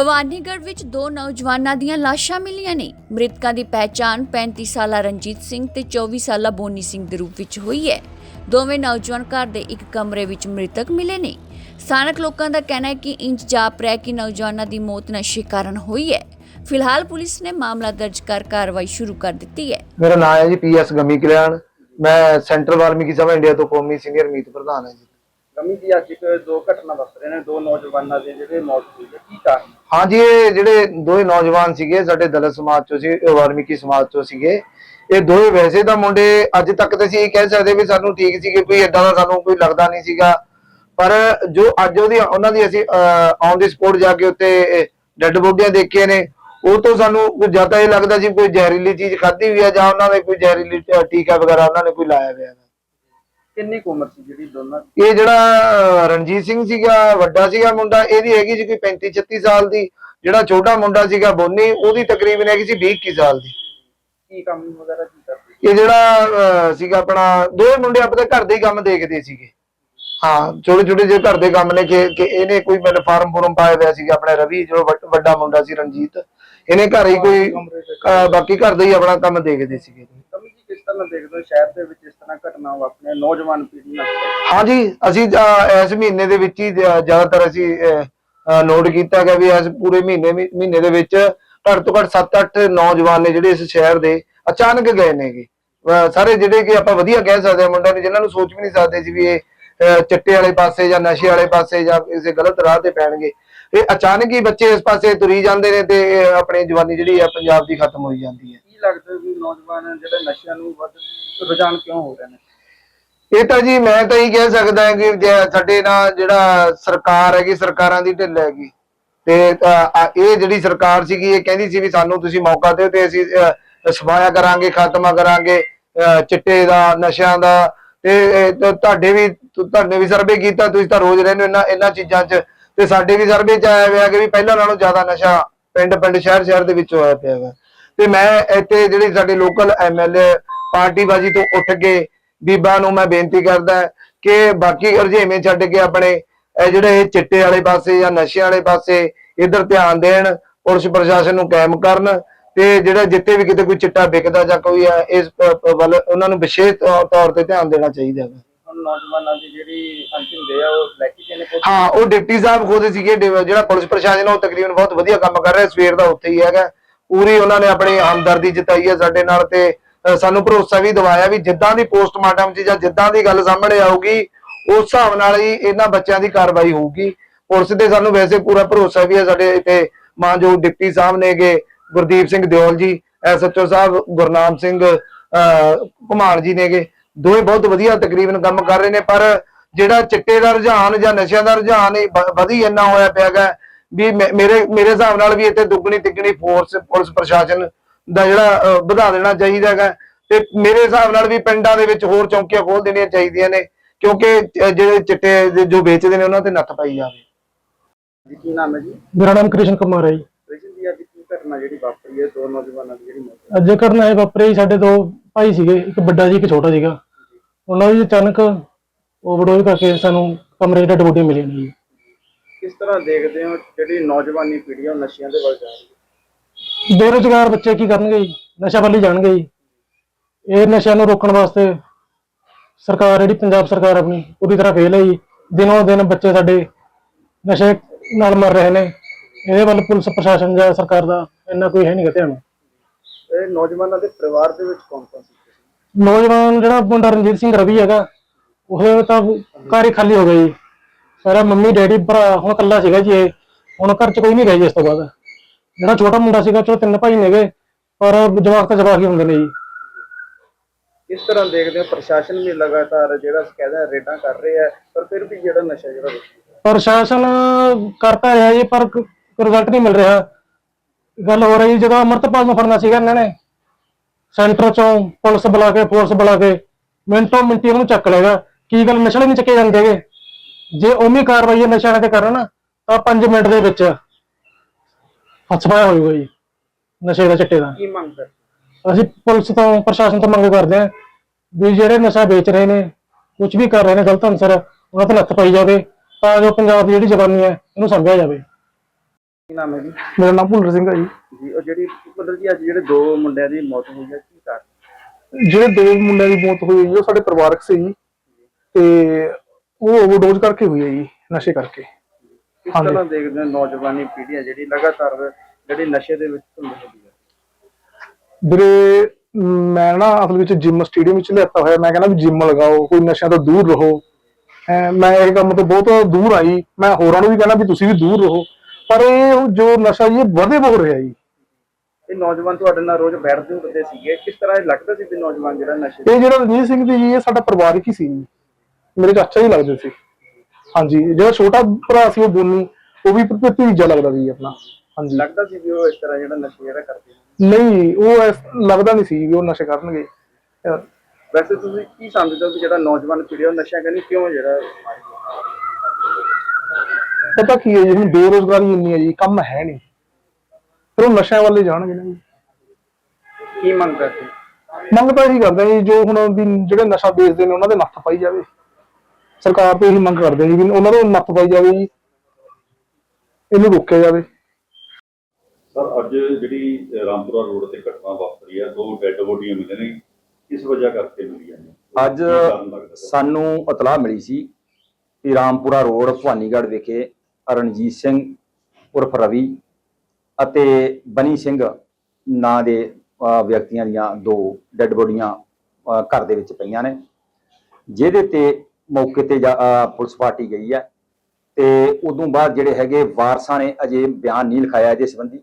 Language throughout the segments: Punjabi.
ਭਵਾਨੀਗੜ੍ਹ ਵਿੱਚ ਦੋ ਨੌਜਵਾਨਾਂ ਦੀਆਂ ਲਾਸ਼ਾਂ ਮਿਲੀਆਂ ਨੇ। ਮ੍ਰਿਤਕਾਂ ਦੀ ਪਹਿਚਾਣ 35 ਸਾਲਾ ਰਣਜੀਤ ਸਿੰਘ ਤੇ 24 ਸਾਲਾ ਬੋਨੀ ਸਿੰਘ ਦੇ ਰੂਪ ਵਿੱਚ ਹੋਈ ਹੈ। ਦੋਵੇਂ ਨੌਜਵਾਨ ਘਰ ਦੇ ਇੱਕ ਕਮਰੇ ਵਿੱਚ ਮ੍ਰਿਤਕ ਮਿਲੇ ਨੇ। ਸਥਾਨਕ ਲੋਕਾਂ ਦਾ ਕਹਿਣਾ ਹੈ ਕਿ ਇੰਜ ਜਾਪ ਰਿਹਾ ਕਿ ਨੌਜਵਾਨਾਂ ਦੀ ਮੌਤ ਨਸ਼ੇ ਕਾਰਨ ਹੋਈ ਹੈ। ਫਿਲਹਾਲ ਪੁਲਿਸ ਨੇ ਮਾਮਲਾ ਦਰਜ ਕਰ ਕਾਰਵਾਈ ਸ਼ੁਰੂ ਕਰ ਦਿੱਤੀ ਹੈ। ਮੇਰਾ ਨਾਮ ਹੈ ਜੀ ਪੀਐਸ ਗਮੀ ਕਲਿਆਣ। ਮੈਂ ਸੈਂਟਰਲ ਵਾਲਮੀਕੀ ਸਭਾ ਇੰਡੀਆ ਤੋਂ ਕੌਮੀ ਸੀਨੀਅਰ ਮੀਤ ਪ੍ਰਧਾਨ ਹਾਂ ਜੀ। ਗਮੀ ਜੀ ਅੱਜ ਇੱਕ ਦੋ ਘਟਨਾ ਵਾਪਰੇ ਨੇ, ਦੋ ਨੌਜਵਾਨਾਂ ਦੇ ਜਿਹੜੇ ਮੌਤ ਹੋਈ ਹੈ। ਕੀ ਕਾਰਨ? ਹਾਂਜੀ ਇਹ ਜਿਹੜੇ ਦੋਵੇਂ ਨੌਜਵਾਨ ਸੀਗੇ, ਸਾਡੇ ਦਲਿਤ ਸਮਾਜ ਚੋਂ ਸੀ ਵਾਲਮੀਕੀ ਸਮਾਜ ਚੋਂ ਸੀਗੇ। ਇਹ ਦੋਵੇਂ ਵੈਸੇ ਤਾਂ ਮੁੰਡੇ ਅੱਜ ਤੱਕ ਤਾਂ ਅਸੀਂ ਇਹ ਕਹਿ ਸਕਦੇ ਵੀ ਸਾਨੂੰ ਠੀਕ ਸੀਗੇ, ਕੋਈ ਏਦਾਂ ਦਾ ਸਾਨੂੰ ਕੋਈ ਲੱਗਦਾ ਨਹੀਂ ਸੀਗਾ। ਪਰ ਜੋ ਅੱਜ ਉਹਦੀ, ਉਹਨਾਂ ਦੀ ਅਸੀਂ ਔਨ ਦੀ ਸਪੋਰਟ ਜਾ ਕੇ ਉੱਤੇ ਡੈੱਡ ਬੋਡੀਆਂ ਦੇਖੀਆਂ ਨੇ, ਉਹ ਤੋਂ ਸਾਨੂੰ ਜ਼ਿਆਦਾ ਇਹ ਲੱਗਦਾ ਸੀ ਕੋਈ ਜ਼ਹਿਰੀਲੀ ਚੀਜ਼ ਖਾਧੀ ਹੋਈ ਆ ਜਾਂ ਉਹਨਾਂ ਨੇ ਕੋਈ ਜ਼ਹਿਰੀਲੀ ਟੀਕਾ ਵਗੈਰਾ ਉਹਨਾਂ ਨੇ ਕੋਈ ਲਾਇਆ ਹੋਇਆ। ਕਿੰਨੀ ਕੁ ਉਮਰ ਸੀ ਜਿਹੜੀ ਦੋਨਾਂ ਦੀ? ਇਹ ਜਿਹੜਾ ਰਣਜੀਤ ਸਿੰਘ ਸੀਗਾ ਵੱਡਾ ਸੀਗਾ ਮੁੰਡਾ ਇਹਦੀ ਹੈਗੀ ਸੀ ਕੋਈ 35 36 ਸਾਲ ਦੀ। ਜਿਹੜਾ ਛੋਟਾ ਮੁੰਡਾ ਸੀਗਾ ਬੋਨੀ ਉਹਦੀ ਤਕਰੀਬਨ ਹੈਗੀ ਸੀ 20 21 ਸਾਲ ਦੀ। ਕੀ ਕੰਮ ਵਗੈਰਾ ਕੀ ਕਰਦੇ? ਇਹ ਜਿਹੜਾ ਅਹ, ਸੀਗਾ ਆਪਣਾ ਦੋਵੇਂ ਮੁੰਡੇ ਆਪਣੇ ਘਰ ਦੇ ਹੀ ਕੰਮ ਦੇਖਦੇ ਸੀਗੇ। ਹਾਂ ਛੋਟੇ ਛੋਟੇ ਜਿਹੇ ਘਰ ਦੇ ਕੰਮ ਨੇ ਕਿ ਕਿ ਇਹਨੇ ਕੋਈ ਮੈਨੂੰ ਫਾਰਮ ਫੋਰਮ ਪਾਇਆ ਹੋਇਆ ਸੀਗਾ ਆਪਣਾ ਰਵੀ ਜੋ ਵੱਡ- ਵੱਡਾ ਮੁੰਡਾ ਸੀ ਰਣਜੀਤ। ਇਹਨੇ ਘਰ ਹੀ ਕੋਈ ਅਹ, ਬਾਕੀ ਘਰ ਦਾ ਹੀ ਆਪਣਾ ਕੰਮ ਦੇਖਦੇ ਸੀਗੇ। ਤਰ੍ਹਾਂ ਦੇਖਦੇ ਹੋ ਸ਼ਹਿਰ ਦੇ ਵਿੱਚ ਇਸ ਤਰ੍ਹਾਂ ਘਟਨਾ ਵਾਪਰੀਆਂ ਨੌਜਵਾਨ ਪੀੜ੍ਹੀ ਨਾਲ। ਹਾਂਜੀ ਅਸੀਂ ਇਸ ਮਹੀਨੇ ਦੇ ਵਿੱਚ ਹੀ ਜ- ਜ਼ਿਆਦਾਤਰ ਅਸੀਂ ਨੋਟ ਕੀਤਾ ਗਿਆ ਵੀ ਇਸ ਪੂਰੇ ਮਹੀਨੇ ਮਹੀ- ਮਹੀਨੇ ਦੇ ਵਿੱਚ ਘੱਟ ਤੋਂ ਘੱਟ 7-8 ਨੌਜਵਾਨ ਨੇ ਜਿਹੜੇ ਇਸ ਸ਼ਹਿਰ ਦੇ ਅਚਾਨਕ ਗਏ ਨੇਗੇ ਸਾਰੇ ਜਿਹੜੇ ਕਿ ਆਪਾਂ ਵਧੀਆ ਕਹਿ ਸਕਦੇ ਹਾਂ ਮੁੰਡਿਆਂ ਨੇ ਜਿਨ੍ਹਾਂ ਨੂੰ ਸੋਚ ਵੀ ਨਹੀਂ ਸਕਦੇ ਸੀ ਵੀ ਇਹ ਚਿੱਟੇ ਵਾਲੇ ਪਾਸੇ ਜਾਂ ਨਸ਼ੇ ਵਾਲੇ ਪਾਸੇ ਜਾਂ ਕਿਸੇ ਗਲਤ ਰਾਹ ਤੇ ਪੈਣਗੇ। ਇਹ ਅਚਾਨਕ ਹੀ ਬੱਚੇ ਇਸ ਪਾਸੇ ਤੁਰੀ ਜਾਂਦੇ ਨੇ ਤੇ ਇਹ ਆਪਣੀ ਜਵਾਨੀ ਜਿਹੜੀ ਆ ਪੰਜਾਬ ਦੀ ਖਤਮ ਹੋਈ ਜਾਂਦੀ ਹੈ। ਕੀ ਲੱਗਦਾ ਵੀ ਨੌਜਵਾਨ ਜਿਹੜੇ ਨਸ਼ਿਆਂ ਨੂੰ ਵੱਧ ਰੁਝਾਨ ਕਿਉਂ ਹੋ ਰਹੇ ਨੇ? ਇਹ ਤਾਂ ਜੀ ਮੈਂ ਤਾਂ ਇਹ ਕਹਿ ਸਕਦਾ ਹਾਂ ਕਿ ਸਾਡੇ ਨਾਲ ਜਿਹੜਾ ਸਰਕਾਰ ਹੈਗੀ, ਸਰਕਾਰਾਂ ਦੀ ਢਿੱਲ ਹੈਗੀ। ਤੇ ਇਹ ਜਿਹੜੀ ਸਰਕਾਰ ਸੀਗੀ, ਇਹ ਕਹਿੰਦੀ ਸੀ ਵੀ ਸਾਨੂੰ ਤੁਸੀਂ ਮੌਕਾ ਦਿਓ ਤੇ ਅਸੀਂ ਸਫਾਇਆ ਕਰਾਂਗੇ, ਖਾਤਮਾ ਕਰਾਂਗੇ ਚਿੱਟੇ ਦਾ, ਨਸ਼ਿਆਂ ਦਾ। ਤੇ ਤੁਹਾਡੇ ਵੀ ਤੁਹਾਡੇ ਵੀ ਸਰਵੇ ਕੀਤਾ, ਤੁਸੀਂ ਤਾਂ ਰੋਜ਼ ਰਹਿੰਦੇ ਹੋ ਇਹਨਾਂ ਇਹਨਾਂ ਚੀਜ਼ਾਂ 'ਚ। ਤੇ ਸਾਡੇ ਵੀ ਸਰਵੇ 'ਚ ਆਇਆ ਹੋਇਆ ਕਿ ਵੀ ਪਹਿਲਾਂ ਨਾਲੋਂ ਜ਼ਿਆਦਾ ਨਸ਼ਾ ਪਿੰਡ ਪਿੰਡ ਸ਼ਹਿਰ ਸ਼ਹਿਰ ਦੇ ਵਿੱਚ ਹੋਇਆ ਪਿਆ ਹੈ ਤੇ ਮੈਂ ਇੱਥੇ ਜਿਹੜੀ ਸਾਡੇ ਲੋਕਲ ਐਮਐਲਏ ਪਾਰਟੀਬਾਜ਼ੀ ਤੋਂ ਉੱਠ ਕੇ ਬੀਬਾ ਨੂੰ ਮੈਂ ਬੇਨਤੀ ਕਰਦਾ ਕਿ ਬਾਕੀ ਰੁਝੇਵੇਂ ਛੱਡ ਕੇ ਆਪਣੇ ਜਿਹੜੇ ਇਹ ਚਿੱਟੇ ਵਾਲੇ ਪਾਸੇ ਜਾਂ ਨਸ਼ੇ ਵਾਲੇ ਪਾਸੇ ਇਧਰ ਧਿਆਨ ਦੇਣ ਪੁਲਿਸ ਪ੍ਰਸ਼ਾਸਨ ਨੂੰ ਕਾਇਮ ਕਰਨ ਤੇ ਜਿਹੜਾ ਜਿੱਥੇ ਵੀ ਕਿਤੇ ਕੋਈ ਚਿੱਟਾ ਵਿਕਦਾ ਜਾਂ ਕੋਈ ਹੈ ਇਸ ਵੱਲ ਉਹਨਾਂ ਨੂੰ ਵਿਸ਼ੇਸ਼ ਤੌਰ ਤੇ ਧਿਆਨ ਦੇਣਾ ਚਾਹੀਦਾ ਹੈ ਨੌਜਵਾਨਾਂ ਦੀ ਜਿਹੜੀ ਅੰਤਿਮ ਦੇ ਆ ਉਹ ਲੈ ਕੇ ਗਏ ਨੇ ਪੁਲਿਸ ਹਾਂ ਉਹ ਡਿਪਟੀ ਸਾਹਿਬ ਖੁਦ ਸੀਗੇ ਜਿਹੜਾ ਪੁਲਿਸ ਪ੍ਰਸ਼ਾਸਨ ਆ, ਉਹ ਤਕਰੀਬਨ ਬਹੁਤ ਵਧੀਆ ਕੰਮ ਕਰ ਰਿਹਾ ਸਵੇਰ ਦਾ ਉੱਥੇ ਹੀ ਹੈਗਾ। ਪੂਰੀ ਉਹਨਾਂ ਨੇ ਆਪਣੀ ਹਮਦਰਦੀ ਜਤਾਈ ਹੈ ਸਾਡੇ ਨਾਲ ਤੇ ਸਾਨੂੰ ਭਰੋਸਾ ਵੀ ਦਿਵਾਇਆ ਵੀ ਜਿੱਦਾਂ ਦੀ ਪੋਸਟਮਾਰਟਮ 'ਚ ਜਾਂ ਜਿੱਦਾਂ ਦੀ ਗੱਲ ਸਾਹਮਣੇ ਆਊਗੀ ਉਸ ਹਿਸਾਬ ਨਾਲ ਹੀ ਇਹਨਾਂ ਬੱਚਿਆਂ ਦੀ ਕਾਰਵਾਈ ਹੋਊਗੀ। ਪੁਲਿਸ ਤੇ ਸਾਨੂੰ ਵੈਸੇ ਪੂਰਾ ਭਰੋਸਾ ਵੀ ਹੈ ਸਾਡੇ ਇੱਥੇ ਮਾਨਯੋਗ ਡਿਪਟੀ ਸਾਹਿਬ ਨੇਗੇ ਗੁਰਦੀਪ ਸਿੰਘ ਦਿਓਲ ਜੀ ਐਸਐਚਓ ਸਾਹਿਬ ਗੁਰਨਾਮ ਸਿੰਘ ਅ, ਘੁਮਾਣ ਜੀ ਨੇਗੇ। ਦੋਵੇਂ ਬਹੁਤ ਵਧੀਆ ਤਕਰੀਬਨ ਕੰਮ ਕਰ ਰਹੇ ਨੇ ਪਰ ਜਿਹੜਾ ਚਿੱਟੇ ਦਾ ਰੁਝਾਨ ਜਾਂ ਨਸ਼ਿਆਂ ਦਾ ਰੁਝਾਨ ਇਹ ਵਧੀ ਇੰਨਾ ਹੋਇਆ ਪਿਆਗਾ ਵੀ ਮੇਰੇ ਮੇਰੇ ਹਿਸਾਬ ਨਾਲ ਵੀ ਇੱਥੇ ਦੁੱਗਣੀ ਤਿੱਗਣੀ ਫੋਰਸ ਪੁਲਿਸ ਪ੍ਰਸ਼ਾਸਨ ਦਾ ਜਿਹੜਾ ਵਧਾ ਦੇਣਾ ਚਾਹੀਦਾ ਹੈਗਾ। ਤੇ ਮੇਰੇ ਹਿਸਾਬ ਨਾਲ ਵੀ ਪਿੰਡਾਂ ਦੇ ਵਿੱਚ ਹੋਰ ਚੌਂਕੀਆਂ ਖੋਲ ਦੇਣੀਆਂ ਚਾਹੀਦੀਆਂ ਨੇ ਕਿਉਂਕਿ ਜਿਹੜੇ ਚਿੱਟੇ ਜੋ ਵੇਚਦੇ ਨੇ ਉਹਨਾਂ ਤੇ ਨੱਥ ਪਾਈ ਜਾਵੇ। ਜੀ ਕੀ ਨਾਮ ਹੈ ਜੀ? ਮੇਰਾ ਨਾਮ ਕ੍ਰਿਸ਼ਨ ਕੁਮਾਰ ਹੈ ਜੀ। ਕ੍ਰਿਸ਼ਨ ਜੀ ਅੱਜ ਕੀ ਘਟਨਾ ਜਿਹੜੀ ਵਾਪਰੀ ਹੈ? ਦੋ ਨੌਜਵਾਨਾਂ ਦੀ ਜਿਹੜੀ ਮੌਤ ਅੱਜ ਕਰਨਾ ਹੈ ਵਾਪਰੇ ਜੀ ਸਾਡੇ ਦੋ ਭਾਈ ਸੀਗੇ ਇੱਕ ਵੱਡਾ ਸੀ ਇੱਕ ਛੋਟਾ ਸੀਗਾ। ਉਹਨਾਂ ਦੀ ਅਚਾਨਕ ਓਵਰਡੋਜ਼ ਕਰਕੇ ਸਾਨੂੰ ਕਮਰੇ 'ਚ ਡੱਡ ਬੋਡੀ ਮਿਲੀ ਨੇ ਜੀ। ਕਿਸ ਤਰ੍ਹਾਂ ਦੇਖਦੇ ਹੋ ਜਿਹੜੀ ਨੌਜਵਾਨੀ ਪੀੜ੍ਹੀ ਆ ਉਹ ਨਸ਼ਿਆਂ ਦੇ ਵੱਲ ਜਾ ਰਹੀ ਹੈ? ਬੇਰੁਜ਼ਗਾਰ ਬੱਚੇ ਕੀ ਕਰਨਗੇ ਜੀ? ਨਸ਼ਾ ਵੱਲ ਹੀ ਜਾਣਗੇ ਜੀ। ਇਹ ਨਸ਼ਿਆਂ ਨੂੰ ਰੋਕਣ ਵਾਸਤੇ ਸਰਕਾਰ ਜਿਹੜੀ ਪੰਜਾਬ ਸਰਕਾਰ ਆਪਣੀ ਉਹਦੀ ਤਰ੍ਹਾਂ ਫੇਲ ਹੈ ਜੀ। ਦਿਨੋਂ ਦਿਨ ਬੱਚੇ ਸਾਡੇ ਨਸ਼ੇ ਨਾਲ ਮਰ ਰਹੇ ਨੇ। ਇਹਦੇ ਵੱਲ ਪੁਲਿਸ ਪ੍ਰਸ਼ਾਸਨ ਜਾਂ ਸਰਕਾਰ ਦਾ ਇੰਨਾ ਕੋਈ ਹੈ ਨਹੀਂ ਧਿਆਨ। ਇਹ ਨੌਜਵਾਨਾਂ ਦੇ ਪਰਿਵਾਰ ਦੇ ਵਿੱਚ ਕੌਣ ਕੌਣ ਸੀ? ਨੌਜਵਾਨ ਜਿਹੜਾ ਮੁੰਡਾ ਰਣਜੀਤ ਸਿੰਘ ਰਵੀ ਹੈਗਾ ਉਹ ਤਾਂ ਘਰ ਹੀ ਖਾਲੀ ਹੋ ਗਿਆ ਜੀ। ਸਾਰਾ ਮੰਮੀ ਡੈਡੀ ਭਰਾ ਹੁਣ ਇਕੱਲਾ ਸੀਗਾ ਜੀ ਇਹ। ਹੁਣ ਘਰ 'ਚ ਕੋਈ ਨਹੀਂ ਰਿਹਾ ਇਸ ਤੋਂ ਬਾਅਦ। ਜਿਹੜਾ ਛੋਟਾ ਮੁੰਡਾ ਸੀਗਾ ਚਲੋ ਤਿੰਨ ਭਾਈ ਨੇਗੇ ਪਰ ਜਵਾਕ ਤਾਂ ਜਵਾਕ ਹੀ ਹੁੰਦੇ ਨੇ ਜੀ। ਕਿਸ ਤਰ੍ਹਾਂ ਦੇਖਦੇ ਹੋ ਪ੍ਰਸ਼ਾਸਨ ਵੀ ਲਗਾਤਾਰ ਜਿਹੜਾ ਕਹਿੰਦਾ ਰੇਡਾਂ ਕਰ ਰਿਹਾ ਪਰ ਫਿਰ ਵੀ ਜਿਹੜਾ ਨਸ਼ਾ ਜਿਹੜਾ। ਪ੍ਰਸ਼ਾਸਨ ਕਰਤਾ ਰਿਹਾ ਜੀ ਪਰ ਰਿਜ਼ਲਟ ਨਹੀਂ ਮਿਲ ਰਿਹਾ। ਗੱਲ ਹੋ ਰਹੀ ਜਦੋਂ ਅਮਰਤਪਾਲ ਨੂੰ ਫੜਨਾ ਸੀਗਾ ਇਹਨਾਂ ਨੇ। ਸੈਂਟਰ ਚੋਂ ਪੁਲਿਸ ਬੁਲਾ ਕੇ ਫੋਰਸ ਬੁਲਾ ਕੇ ਮਿੰਟੋ ਮਿੰਟੀ ਉਹਨੂੰ ਚੱਕ ਲੇਗਾ ਕੀ ਗੱਲ ਨਸ਼ੇ ਨਹੀਂ ਚੱਕੇ ਜਾਂਦੇਗੇ ਜੇ ਉਮੀ ਕਾਰਵਾਈ ਇਹ ਨਸ਼ਿਆਂ ਤੇ ਕਰਨ ਤਾਂ 5 ਮਿੰਟ ਦੇ ਵਿੱਚ ਹੱਥ ਪਾਇਆ ਹੋਊਗਾ ਜੀ ਨਸ਼ੇ ਦਾ ਚਿੱਟੇ ਦਾ। ਕੀ ਮੰਗ ਕਰ ਅਸੀਂ ਪੁਲਿਸ ਤੋਂ ਪ੍ਰਸ਼ਾਸਨ ਤੋਂ ਮੰਗ ਕਰਦੇ ਹਾਂ ਵੀ ਜਿਹੜੇ ਨਸ਼ਾ ਵੇਚ ਰਹੇ ਨੇ ਕੁਝ ਵੀ ਕਰ ਰਹੇ ਨੇ ਗਲਤ ਅਨਸਰ ਉਹਨਾਂ ਤੇ ਨੱਥ ਪਾਈ ਜਾਵੇ ਤਾਂ ਜੋ ਪੰਜਾਬ ਦੀ ਜਿਹੜੀ ਜਵਾਨੀ ਹੈ ਇਹਨੂੰ ਸਮਝਿਆ ਜਾਵੇ। ਕੀ ਨਾਮ ਹੈ ਜੀ? ਮੇਰਾ ਨਾਮ ਭੁੱਲਰ ਸਿੰਘ ਹੈ ਜੀ। ਜੀ ਉਹ ਜਿਹੜੀ ਮਤਲਬ ਜੀ ਅੱਜ ਜਿਹੜੇ ਦੋ ਮੁੰਡਿਆਂ ਦੀ ਮੌਤ ਹੋਈ ਹੈ ਕੀ ਕਾਰਨ? ਜਿਹੜੇ ਦੋ ਮੁੰਡਿਆਂ ਦੀ ਮੌਤ ਹੋਈ ਹੈ ਉਹ ਸਾਡੇ ਪਰਿਵਾਰਕ ਸੀ ਜੀ। ਤੇ ਉਹ ਓਵਰਡੋਜ਼ ਕਰਕੇ ਹੋਈ ਹੈ ਜੀ ਨਸ਼ੇ ਕਰਕੇ। ਹਾਂਜੀ। ਤਰ੍ਹਾਂ ਦੇਖਦੇ ਹੋ ਨੌਜਵਾਨੀ ਪੀੜ੍ਹੀ ਹੈ ਜਿਹੜੀ ਲਗਾਤਾਰ ਜਿਹੜੀ ਨਸ਼ੇ ਦੇ ਵਿੱਚ ਧੁੰਦ ਹੁੰਦੀ ਹੈ। ਵੀਰੇ ਮੈਂ ਨਾ ਅਸਲ ਵਿੱਚ ਜਿਮ ਸਟੇਡੀਅਮ ਵਿੱਚ ਲਿਆਤਾ ਹੋਇਆ। ਮੈਂ ਕਹਿੰਦਾ ਵੀ ਜਿਮ ਲਗਾਓ ਕੋਈ ਨਸ਼ਿਆਂ ਤੋਂ ਦੂਰ ਰਹੋ। ਹੈਂ, ਮੈਂ ਇਹ ਕੰਮ ਤੋਂ ਬਹੁਤ ਦੂਰ ਆਈ। ਮੈਂ ਹੋਰਾਂ ਨੂੰ ਵੀ ਕਹਿੰਦਾ ਵੀ ਤੁਸੀਂ ਵੀ ਦੂਰ ਰਹੋ। ਪਰ ਇਹ ਜੋ ਨਸ਼ਾ ਜੀ ਇਹ ਵਧੇ ਬਹੁਤ ਰਿਹਾ ਜੀ। ਇਹ ਨੌਜਵਾਨ ਤੁਹਾਡੇ ਨਾਲ ਰੋਜ਼ ਬੈਠਦੇ ਹੁੰਦੇ ਸੀਗੇ। ਕਿਸ ਤਰ੍ਹਾਂ ਇਹ ਲੱਗਦਾ ਸੀ ਵੀ ਨੌਜਵਾਨ ਜਿਹੜਾ ਨਸ਼ੇ ਇਹ ਜਿਹੜਾ ਰਣਜੀਤ ਸਿੰਘ ਜੀ ਇਹ ਸਾਡਾ ਪਰਿਵਾਰਕ ਹੀ ਸੀ ਜੀ। ਮੇਰੇ ਚਾਚਾ ਹੀ ਲੱਗਦੇ ਸੀ। ਹਾਂਜੀ ਜਿਹੜਾ ਛੋਟਾ ਭਰਾ ਸੀ ਉਹ ਬੋਨੀ ਉਹ ਵੀ ਭਤੀਜਾ ਲੱਗਦਾ ਸੀ ਆਪਣਾ। ਹਾਂਜੀ। ਲੱਗਦਾ ਸੀ ਵੀ ਉਹ ਇਸ ਤਰ੍ਹਾਂ ਜਿਹੜਾ ਨਸ਼ੇ ਜਿਹੜਾ ਕਰਦੇ ਨਹੀਂ ਉਹ ਐਸ- ਲੱਗਦਾ ਨਹੀਂ ਸੀ ਵੀ ਉਹ ਨਸ਼ੇ ਕਰਨਗੇ। ਅਹ ਵੈਸੇ ਤੁਸੀਂ ਕੀ ਸਮਝਦੇ ਹੋ ਕਿ ਜਿਹੜਾ ਨੌਜਵਾਨ ਪੀੜ੍ਹੀ ਉਹ ਨਸ਼ਾ ਕਰਨੀ ਕਿਉਂ ਜਿਹੜਾ? ਪਤਾ ਕੀ ਹੈ ਜੀ ਹੁਣ ਬੇਰੋਜ਼ਗਾਰੀ ਇੰਨੀ ਹੈ ਜੀ ਕੰਮ ਹੈ ਨਹੀਂ। ਫਿਰ ਉਹ ਨਸ਼ਿਆਂ ਵੱਲ ਹੀ ਜਾਣਗੇ ਨਾ ਜੀ। ਕੀ ਮੰਗ ਕਰਦੇ ਮੰਗ ਤਾਂ ਇਹੀ ਕਰਦੇ ਜੀ ਜੋ ਹੁਣ ਵੀ ਜਿਹੜੇ ਨਸ਼ਾ ਵੇਚਦੇ ਨੇ ਉਹਨਾਂ ਦੇ ਨੱਥ ਪਾਈ ਜਾਵੇ। ਸਰਕਾਰ ਤੋਂ ਇਹੀ ਮੰਗ ਕਰਦੇ ਜੀ ਵੀ ਉਹਨਾਂ ਨੂੰ ਨੱਥ ਪਾਈ ਜਾਵੇ ਜੀ। ਇਹਨੂੰ ਰੋਕਿਆ ਜਾਵੇ। ਸਰ ਅੱਜ ਜਿਹੜੀ ਰਾਮਪੁਰਾ ਰੋਡ ਤੇ ਘਟਨਾ ਵਾਪਰੀ ਹੈ ਦੋ ਡੈੱਡ ਬੋਡੀਆਂ ਮਿਲੀਆਂ ਨੇ। ਕਿਸ ਵਜ੍ਹਾ ਕਰਕੇ ਮਿਲੀਆਂ ਨੇ? ਅੱਜ? ਸਾਨੂੰ ਇਤਲਾਹ ਮਿਲੀ ਸੀ ਕਿ ਰਾਮਪੁਰਾ ਰੋਡ ਭਵਾਨੀਗੜ੍ਹ ਵਿਖੇ ਰਣਜੀਤ ਸਿੰਘ ਉਰਫ ਰਵੀ ਅਤੇ ਬਨੀ ਸਿੰਘ ਨਾਂ ਦੇ ਵਿਅਕਤੀਆਂ ਦੀਆਂ ਦੋ ਡੈੱਡ ਬੋਡੀਆਂ ਘਰ ਦੇ ਵਿੱਚ ਪਈਆਂ ਨੇ। ਜਿਹਦੇ ਤੇ ਮੌਕੇ ਤੇ ਪੁਲਿਸ ਪਾਰਟੀ ਗਈ ਹੈ ਤੇ ਉਦੋਂ ਬਾਅਦ ਜਿਹੜੇ ਹੈਗੇ ਵਾਰਸਾਂ ਨੇ ਅਜੇ ਬਿਆਨ ਨਹੀਂ ਲਿਖਾਇਆ ਇਹਦੇ ਸੰਬੰਧੀ।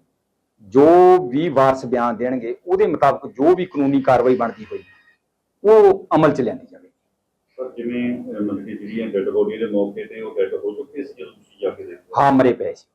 ਜੋ ਵੀ ਵਾਰਸ ਬਿਆਨ ਦੇਣਗੇ ਉਹਦੇ ਮੁਤਾਬਕ ਜੋ ਵੀ ਕਾਨੂੰਨੀ ਕਾਰਵਾਈ ਬਣਦੀ ਹੋਈ ਉਹ ਅਮਲ ਚ ਲਿਆਂਦੀ ਜਾਵੇ ਸਰ ਜਿਵੇਂ ਮਤਲਬ ਜਿਹੜੀਆਂ ਡੈੱਡ ਬੋਡੀਆਂ ਦੇ ਮੌਕੇ ਤੇ ਉਹ ਡੈੱਡ ਹੋ ਚੁੱਕੇ ਸੀ ਜਦੋਂ ਤੁਸੀਂ ਜਾ ਕੇ ਦੇਖੋ ਹਾਂ ਮਰੇ ਪਏ ਸੀ।